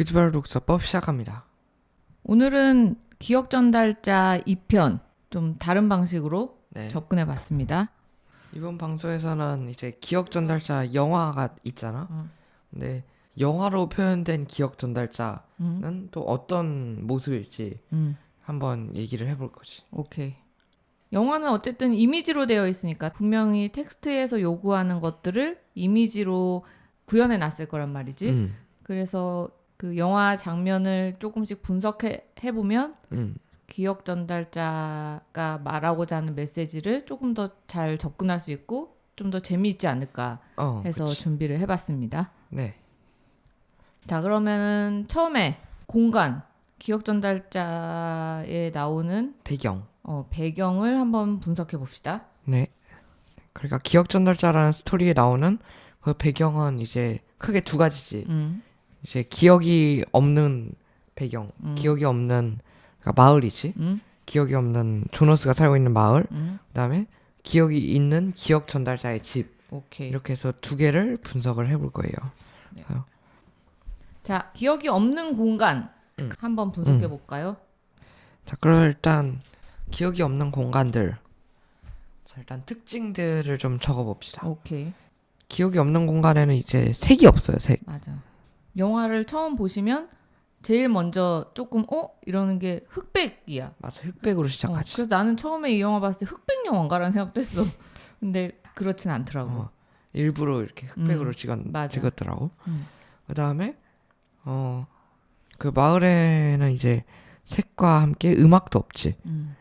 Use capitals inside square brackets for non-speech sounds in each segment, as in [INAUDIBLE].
그지발 독서법 시작합니다. 오늘은 기억 전달자 2편 좀 다른 방식으로 네. 접근해 봤습니다. 이번 방송에서는 이제 기억 전달자 영화가 있잖아. 음. 근데 영화로 표현된 기억 전달자는 음, 또 어떤 모습일지 음, 한번 얘기를 해볼 거지. 오케이. 영화는 어쨌든 이미지로 되어 있으니까 분명히 텍스트에서 요구하는 것들을 이미지로 구현해 놨을 거란 말이지. 음, 그래서 그 영화 장면을 조금씩 분석해 해 보면 음, 기억 전달자가 말하고자 하는 메시지를 조금 더 잘 접근할 수 있고 좀 더 재미있지 않을까 어, 해서 그치. 준비를 해봤습니다. 네, 자 그러면은 처음에 공간 기억 전달자에 나오는 배경. 어, 배경을 한번 분석해 봅시다. 네. 그러니까 기억 전달자라는 스토리에 나오는 그 배경은 이제 크게 두 가지지. 음, 이제 기억이 없는 배경, 음. 기억이 없는 그러니까 마을이지. 음, 기억이 없는 조너스가 살고 있는 마을. 음, 그다음에 기억이 있는 기억 전달자의 집. 오케이. 이렇게 해서 두 개를 분석을 해볼 거예요. 자 기억이 없는 공간 음. 한번 분석해 음. 볼까요? 자, 그럼 일단 기억이 없는 공간들. 자, 일단 특징들을 좀 적어 봅시다. 오케이 기억이 없는 공간에는 이제 색이 없어요. 색. 맞아. 영화를 처음 보시면 제일 먼저 조금 어 이러는 게 흑백이야. 맞아, 흑백으로 어, 시작하지. 그래서 나는 처음에 이 영화 봤을 때 흑백 영화인가라는 생각도 했어. [LAUGHS] 근데 그렇진 않더라고. 어, 일부러 이렇게 흑백으로 음, 찍었, 맞아. 찍었더라고. 음. 그 다음에 어 그 마을에는 이제 색과 함께 음악도 없지. 음,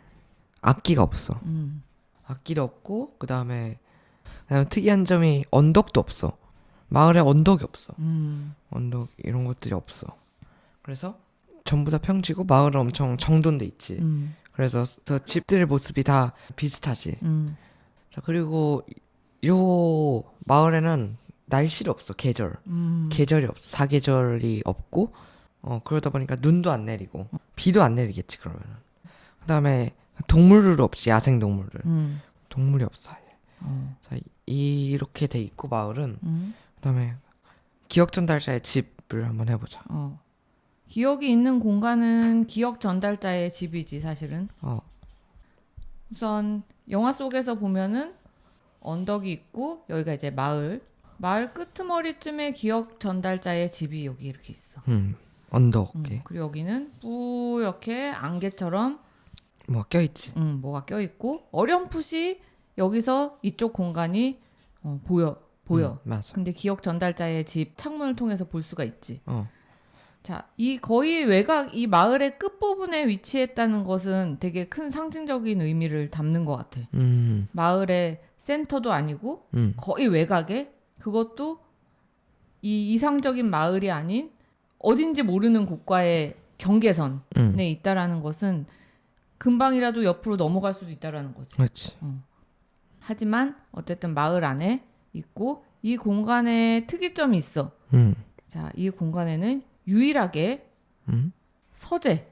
악기가 없어. 음, 악기도 없고 그 다음에 그다음에 특이한 점이 언덕도 없어. 마을에 언덕이 없어. 음, 언덕 이런 것들이 없어. 그래서 전부 다 평지고 마을은 엄청 정돈돼 있지. 음, 그래서 저 집들 모습이 다 비슷하지. 음, 자 그리고 요 마을에는 날씨도 없어 계절. 음. 계절이 없어. 사계절이 없고 어 그러다 보니까 눈도 안 내리고 비도 안 내리겠지 그러면. 그다음에 동물도 없지 야생 동물들. 음, 동물이 없어. 어, 자 이- 이렇게 돼 있고 마을은 음, 그다음에 기억 전달자의 집을 한번 해보자. 어. 기억이 있는 공간은 기억 전달자의 집이지 사실은. 어 우선 영화 속에서 보면은 언덕이 있고 여기가 이제 마을. 마을 끄트머리쯤에 기억 전달자의 집이 여기 이렇게 있어. 음, 언덕 음, 에 그리고 여기는 뿌옇게 안개처럼 뭐 껴있지. 음, 뭐가 껴 있고 어렴풋이 여기서 이쪽 공간이 어, 보여 보여. 음, 맞아. 근데 기억 전달자의 집 창문을 통해서 볼 수가 있지. 어 자, 이 거의 외곽 이 마을의 끝 부분에 위치했다는 것은 되게 큰 상징적인 의미를 담는 것 같아. 음, 마을의 센터도 아니고 음, 거의 외곽에 그것도 이 이상적인 마을이 아닌 어딘지 모르는 곳과의 경계선에 음. 있다라는 것은 금방이라도 옆으로 넘어갈 수도 있다라는 거지. 그렇지. 하지만 어쨌든 마을 안에 있고 이 공간에 특이점이 있어. 음, 자, 이 공간에는 유일하게 음, 서재,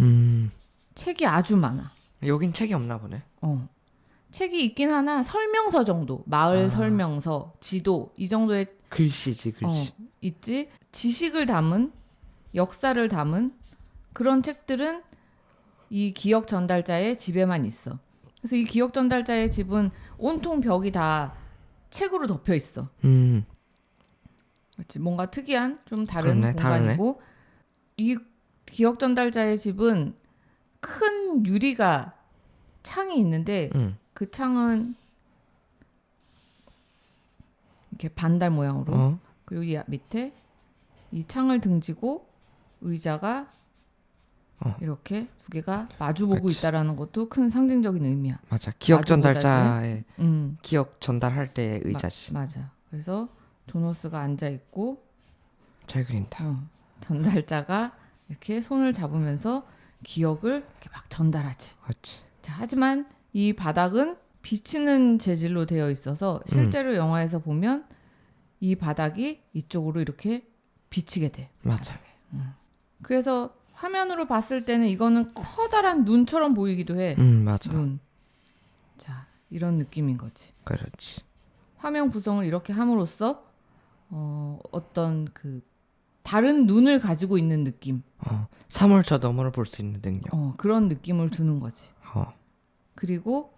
음. 책이 아주 많아. 여긴 책이 없나 보네. 어. 책이 있긴 하나 설명서 정도, 마을 아. 설명서, 지도 이 정도의 글씨지 글씨. 어, 있지. 지식을 담은 역사를 담은 그런 책들은 이 기억 전달자의 집에만 있어. 그래서 이 기억 전달자의 집은 온통 벽이 다 책으로 덮여 있어. 음, 그렇지. 뭔가 특이한 좀 다른 그렇네, 공간이고. 이 기억 전달자의 집은 큰 유리가 창이 있는데 음, 그 창은 이렇게 반달 모양으로. 어, 그리고 이 밑에 이 창을 등지고 의자가 어. 이렇게 두 개가 마주보고 그치. 있다라는 것도 큰 상징적인 의미야. 맞아. 기억. 전달자의 음, 기억 전달할 때의 의자지. 맞아. 그래서 조노스가 앉아 있고 잘 그린다. 어, 전달자가 이렇게 손을 잡으면서 기억을 이렇게 막 전달하지. 그렇지. 자, 하지만 이 바닥은 비치는 재질로 되어 있어서 실제로 영화에서 보면 이 바닥이 이쪽으로 이렇게 비치게 돼. 맞아. 그래서 화면으로 봤을 때는 이거는 커다란 눈처럼 보이기도 해. 음, 맞아. 눈. 자, 이런 느낌인 거지. 그렇지. 화면 구성을 이렇게 함으로써 어, 어떤 그 다른 눈을 가지고 있는 느낌. 어, 사물 저 너머를 볼 수 있는 능력. 어, 그런 느낌을 주는 거지. 어, 그리고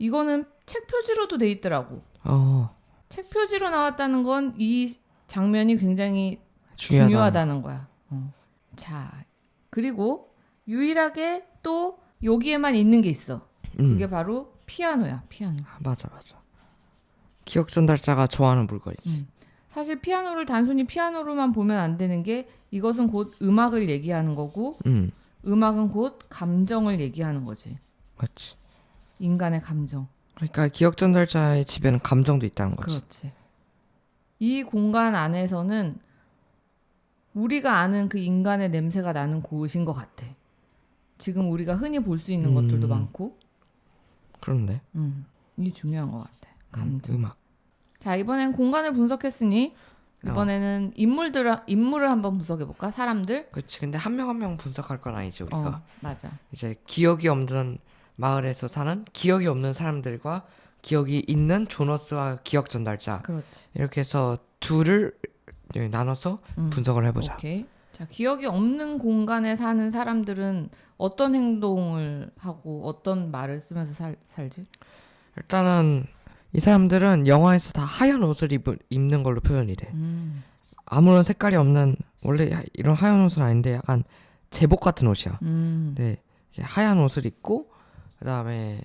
이거는 책 표지로도 돼 있더라고. 어, 책 표지로 나왔다는 건 이 장면이 굉장히 중요하다. 중요하다는 거야. 어. 자, 그리고 유일하게 또 여기에만 있는 게 있어. 음, 그게 바로 피아노야, 피아노. 맞아, 맞아. 기억 전달자가 좋아하는 물건이지. 음. 사실 피아노를 단순히 피아노로만 보면 안 되는 게 이것은 곧 음악을 얘기하는 거고 음, 음악은 곧 감정을 얘기하는 거지. 맞지. 인간의 감정. 그러니까 기억 전달자의 집에는 감정도 있다는 거지. 그렇지. 이 공간 안에서는 우리가 아는 그 인간의 냄새가 나는 곳인 것 같아. 지금 우리가 흔히 볼 수 있는 음. 것들도 많고, 그런데 음, 이게 중요한 것 같아. 음, 감정. 음 악. 자 이번엔 공간을 분석했으니 이번에는 인물들 인물을 한번 분석해 볼까? 사람들. 그렇지. 근데 한 명 한 명 분석할 건 아니지 우리가. 어, 맞아. 이제 기억이 없는 마을에서 사는 기억이 없는 사람들과 기억이 있는 조너스와 기억 전달자 그렇지. 이렇게 해서 둘을 나눠서 음. 분석을 해보자. 오케이. 자 기억이 없는 공간에 사는 사람들은 어떤 행동을 하고 어떤 말을 쓰면서 살, 살지? 일단은 이 사람들은 영화에서 다 하얀 옷을 입, 입는 걸로 표현이 돼. 음. 아무런 색깔이 없는 원래 이런 하얀 옷은 아닌데 약간 제복 같은 옷이야. 음. 네, 하얀 옷을 입고 그다음에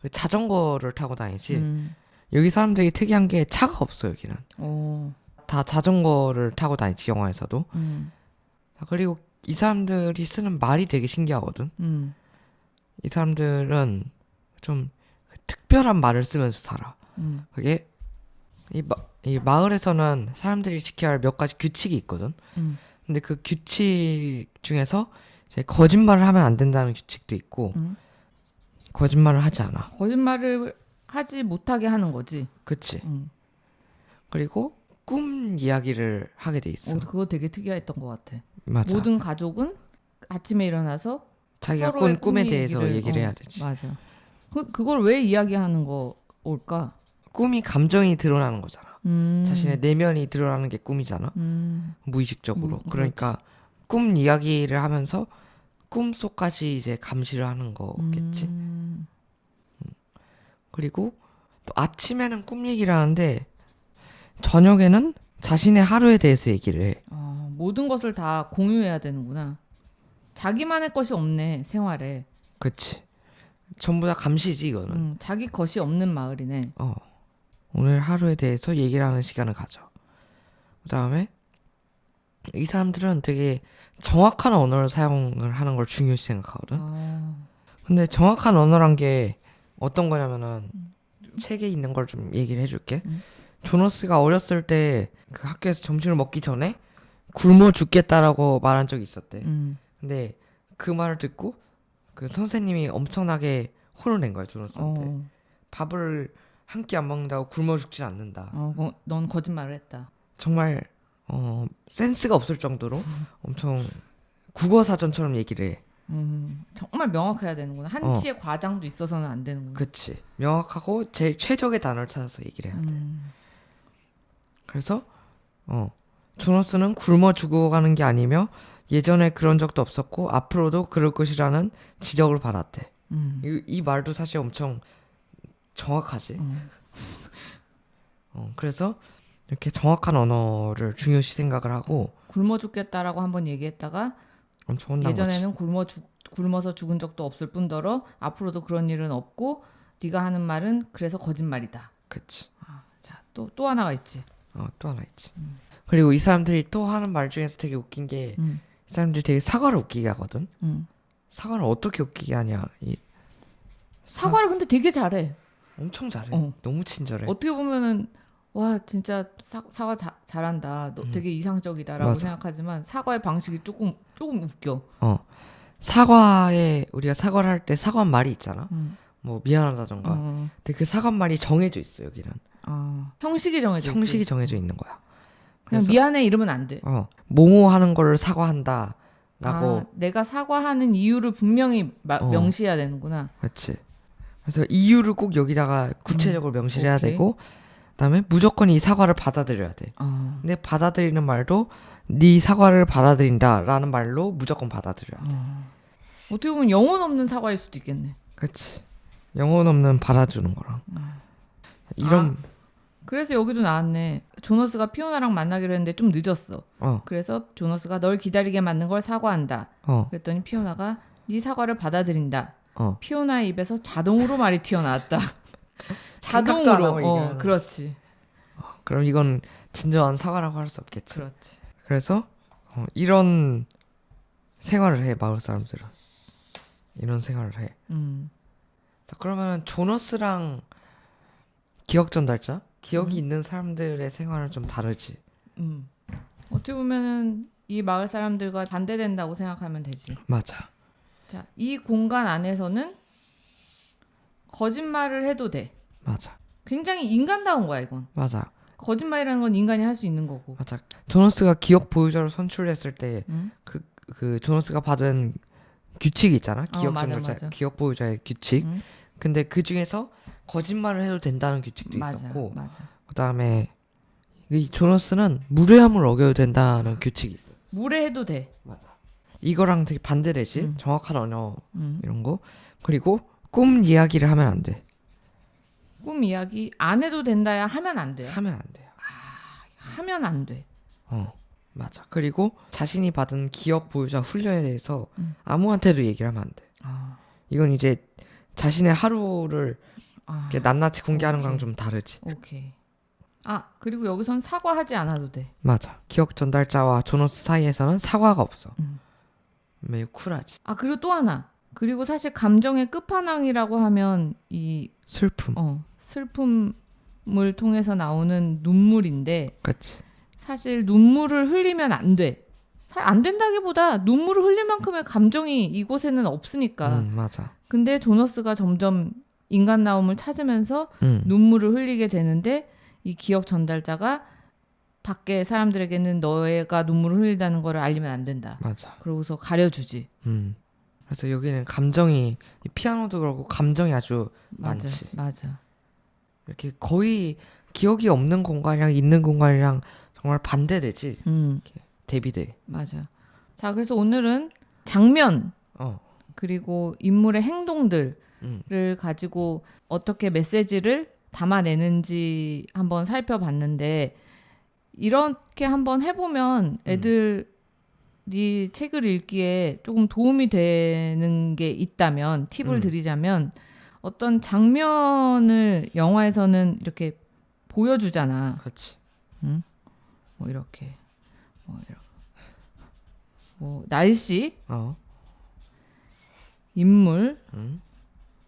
그 자전거를 타고 다니지. 음. 여기 사람들이 특이한 게 차가 없어 여기는. 오. 다 자전거를 타고 다니지 영화에서도. 음. 자, 그리고 이 사람들이 쓰는 말이 되게 신기하거든. 음. 이 사람들은 좀 특별한 말을 쓰면서 살아. 음. 그게 이, 마, 이 마을에서는 사람들이 지켜야 할 몇 가지 규칙이 있거든. 음. 근데 그 규칙 중에서 이제 거짓말을 하면 안 된다는 규칙도 있고 음. 거짓말을 하지 않아. 거짓말을 하지 못하게 하는 거지. 그치? 음. 그리고 꿈 이야기를 하게 돼 있어. 어, 그거 되게 특이했던 것 같아. 맞아. 모든 가족은 아침에 일어나서 자기가 꾼 꿈에 꿈 대해서 얘기를, 얘기를 어, 해야 되지. 맞아. 그 그걸 왜 이야기하는 거 올까? 꿈이 감정이 드러나는 거잖아. 음. 자신의 내면이 드러나는 게 꿈이잖아. 음. 무의식적으로. 무- 그러니까 꿈 이야기를 하면서 꿈 속까지 이제 감시를 하는 거겠지. 음. 그리고 또 아침에는 꿈 얘기를 하는데 저녁에는 자신의 하루에 대해서 얘기를 해. 어, 모든 것을 다 공유해야 되는구나. 자기만의 것이 없네 생활에. 그치. 전부 다 감시지 이거는. 음, 자기 것이 없는 마을이네. 어. 오늘 하루에 대해서 얘기를 하는 시간을 가져. 그다음에 이 사람들은 되게 정확한 언어를 사용을 하는 걸 중요시 생각하거든. 아, 근데 정확한 언어란 게 어떤 거냐면은 책에 있는 걸 좀 얘기를 해줄게. 음. 조너스가 어렸을 때 그 학교에서 점심을 먹기 전에 굶어 죽겠다라고 말한 적이 있었대. 음. 근데 그 말을 듣고 그 선생님이 엄청나게 혼을 낸 거야 조너스한테. 어, 밥을 한 끼 안 먹는다고 굶어 죽진 않는다. 어, 거- 넌 거짓말을 했다. 정말 어, 센스가 없을 정도로 엄청 국어 사전처럼 얘기를 해. 음, 정말 명확해야 되는구나. 한치의 과장도 있어서는 안 되는구나. 그치. 명확하고 제일 최적의 단어를 찾아서 얘기를 해. 음, 그래서 어 조너스는 굶어 죽어가는 게 아니며 예전에 그런 적도 없었고 앞으로도 그럴 것이라는 지적을 받았대. 음, 이, 이 말도 사실 엄청 정확하지. 음. [LAUGHS] 어, 그래서 이렇게 정확한 언어를 중요시 생각을 하고 굶어 죽겠다라고 한번 얘기했다가. 예전에는 굶어 죽, 굶어서 죽은 적도 없을 뿐더러 앞으로도 그런 일은 없고 네가 하는 말은 그래서 거짓말이다. 그치. 아, 자, 또 또 하나가 있지. 어, 또 하나 있지. 그리고 이 사람들이 또 하는 말 중에서 되게 웃긴 게이 음, 사람들이 되게 사과를 웃기게 하거든. 음. 사과를 어떻게 웃기게 하냐. 이 사- 사과를 근데 되게 잘해. 엄청 잘해. 어. 너무 친절해. 어떻게 보면은 와 진짜 사, 사과 자, 잘한다. 너 되게 이상적이다라고 음. 맞아. 생각하지만 사과의 방식이 조금 조금 웃겨. 어. 사과에 우리가 사과를 할 때 사과 말이 있잖아. 음. 뭐 미안하다던가. 어, 근데 그 사과 말이 정해져 있어 여기는. 어. 형식이 정해져 형식이 있지. 정해져 있는 거야. 그냥 미안해 이러면 안 돼. 어 뭐뭐 하는 거를 사과한다라고 아, 내가 사과하는 이유를 분명히 마- 어. 명시해야 되는구나. 그렇지. 그래서 이유를 꼭 여기다가 구체적으로 명시해야 음. 오케이. 되고 그다음에 무조건 이 사과를 받아들여야 돼. 어. 근데 받아들이는 말도 네 사과를 받아들인다라는 말로 무조건 받아들여야 돼. 어떻게 보면 영혼 없는 사과일 수도 있겠네. 그렇지. 영혼 없는 받아주는 거랑 이런 그래서 여기도 나왔네. 조너스가 피오나랑 만나기로 했는데 좀 늦었어. 어 그래서 조너스가 널 기다리게 만든 걸 사과한다. 어, 그랬더니 피오나가 네 사과를 받아들인다. 어. 피오나의 입에서 자동으로 말이 튀어나왔다. [LAUGHS] [LAUGHS] 자동으로. 어, 그렇지. 그럼 이건 진정한 사과라고 할 수 없겠지. 그렇지. 그래서 어, 이런 생활을 해 마을 사람들은 이런 생활을 해. 음. 자 그러면 조너스랑 기억 전달자 기억이 음. 있는 사람들의 생활은 좀 다르지. 음. 어떻게 보면은 이 마을 사람들과 반대된다고 생각하면 되지. 맞아. 자, 이 공간 안에서는 거짓말을 해도 돼. 맞아. 굉장히 인간다운 거야, 이건. 맞아. 거짓말이라는 건 인간이 할 수 있는 거고. 맞아. 조너스가 기억 보유자로 선출했을 때 응? 그, 그 조너스가 받은 규칙이 있잖아. 어, 기억 맞아, 전달자, 맞아. 기억 보유자의 규칙. 응? 근데 그 중에서 거짓말을 해도 된다는 규칙도 맞아, 있었고, 맞아. 그다음에 이 조너스는 무례함을 어겨도 된다는 규칙이 있었어. 무례해도 돼. 맞아. 이거랑 되게 반대되지. 음. 정확한 언어 음. 이런 거. 그리고 꿈 이야기를 하면 안 돼. 꿈 이야기 안 해도 된다야 하면 안 돼요. 하면 안 돼요. 하면 안 돼. 어. 맞아. 그리고 자신이 받은 기억 보유자 훈련에 대해서 음. 아무한테도 얘기를 하면 안 돼. 아, 이건 이제 자신의 하루를 아, 이렇게 낱낱이 공개하는 거랑. 좀 다르지. 오케이. 아 그리고 여기선 사과하지 않아도 돼. 맞아. 기억 전달자와 조너스 사이에서는 사과가 없어. 음. 매우 쿨하지. 아 그리고 또 하나. 그리고 사실 감정의 끝판왕이라고 하면 이 슬픔. 어, 슬픔을 통해서 나오는 눈물인데 그렇지. 사실 눈물을 흘리면 안 돼. 사- 안 된다기보다 눈물을 흘릴 만큼의 감정이 이곳에는 없으니까. 음, 맞아. 근데 조너스가 점점 인간다움을 찾으면서 음. 눈물을 흘리게 되는데 이 기억 전달자가 밖에 사람들에게는 너가 눈물을 흘린다는 거를 알리면 안 된다. 맞아. 그러고서 가려주지. 음. 그래서 여기는 감정이 이 피아노도 그렇고 감정이 아주 맞아, 많지. 맞아. 이렇게 거의 기억이 없는 공간이랑 있는 공간이랑 정말 반대되지. 음, 대비돼. 맞아. 자, 그래서 오늘은 장면 어. 그리고 인물의 행동들을 음. 가지고 어떻게 메시지를 담아내는지 한번 살펴봤는데 이렇게 한번 해보면 애들이 책을 읽기에 조금 도움이 되는 게 있다면 팁을 음. 드리자면 어떤 장면을 영화에서는 이렇게 보여주잖아. 그렇지. 뭐 이렇게 뭐 이렇게 뭐 날씨, 어. 인물, 음.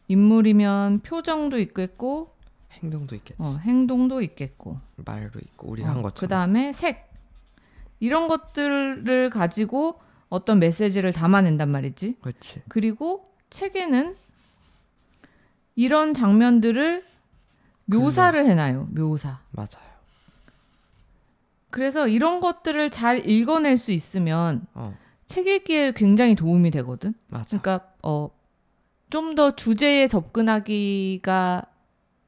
인물이면 표정도 있겠고 행동도 있겠지. 어, 행동도 있겠고 말도 있고 우리 어, 한 것처럼. 그 다음에 색 이런 것들을 가지고 어떤 메시지를 담아낸단 말이지 그렇지. 그리고 책에는 이런 장면들을 묘사를 해놔요 묘사 맞아요. 그래서 이런 것들을 잘 읽어낼 수 있으면 어. 책 읽기에 굉장히 도움이 되거든 맞아. 그러니까 어, 좀 더 주제에 접근하기가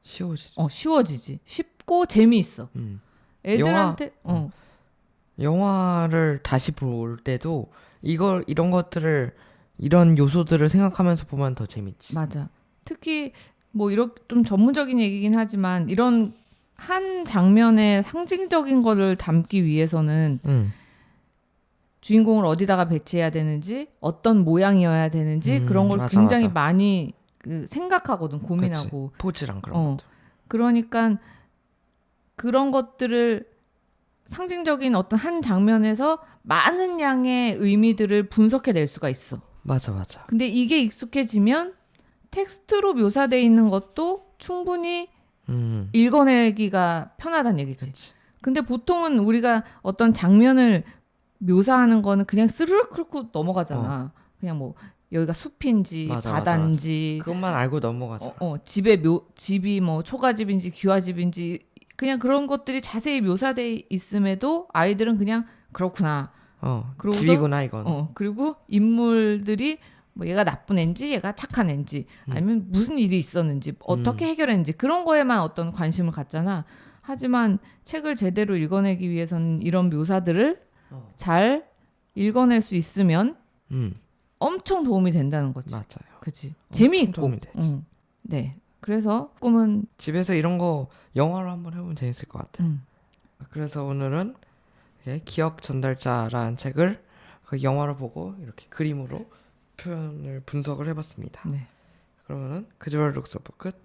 쉬워지지. 어, 쉬워지지 쉽고 재미있어 음. 애들한테 어, 영화를 다시 볼 때도 이걸 이런 것들을 이런 요소들을 생각하면서 보면 더 재밌지. 맞아. 특히 뭐 이렇게 좀 전문적인 얘기긴 하지만 이런 한 장면의 상징적인 거를 담기 위해서는 응. 주인공을 어디다가 배치해야 되는지 어떤 모양이어야 되는지 음, 그런 걸 맞아, 굉장히 맞아. 많이 그 생각하거든 고민하고 포즈랑 그런 어. 것들. 그러니까 그런 것들을 상징적인 어떤 한 장면에서 많은 양의 의미들을 분석해낼 수가 있어. 맞아 맞아. 근데 이게 익숙해지면 텍스트로 묘사돼 있는 것도 충분히 음. 읽어내기가 편하다는 얘기지. 그렇지. 근데 보통은 우리가 어떤 장면을 묘사하는 거는 그냥 스르륵 훑고 넘어가잖아. 그냥 뭐 여기가 숲인지 맞아, 맞아, 바다인지 그것만 알고 넘어가자. 어, 어, 집에 묘 집이 뭐 초가집인지 귀화집인지 그냥 그런 것들이 자세히 묘사돼 있음에도 아이들은 그냥 그렇구나. 어. 집이구나 이건. 어 그리고 인물들이 뭐 얘가 나쁜 애인지 얘가 착한 애인지 음. 아니면 무슨 일이 있었는지 어떻게 해결했는지 그런 거에만 어떤 관심을 갖잖아. 하지만 책을 제대로 읽어내기 위해서는 이런 묘사들을 어. 잘 읽어낼 수 있으면 음, 엄청 도움이 된다는 거지. 맞아요. 엄청 재미있고. 도움이 되지. 응. 네. 그래서 꿈은 집에서 이런 거 영화로 한번 해보면 재밌을 것 같아. 음, 그래서 오늘은 예, 기억 전달자라는 책을 그 영화를 보고 이렇게 그림으로 표현을 분석을 해봤습니다. 네. 그러면은 그즈웰 룩서브 끝.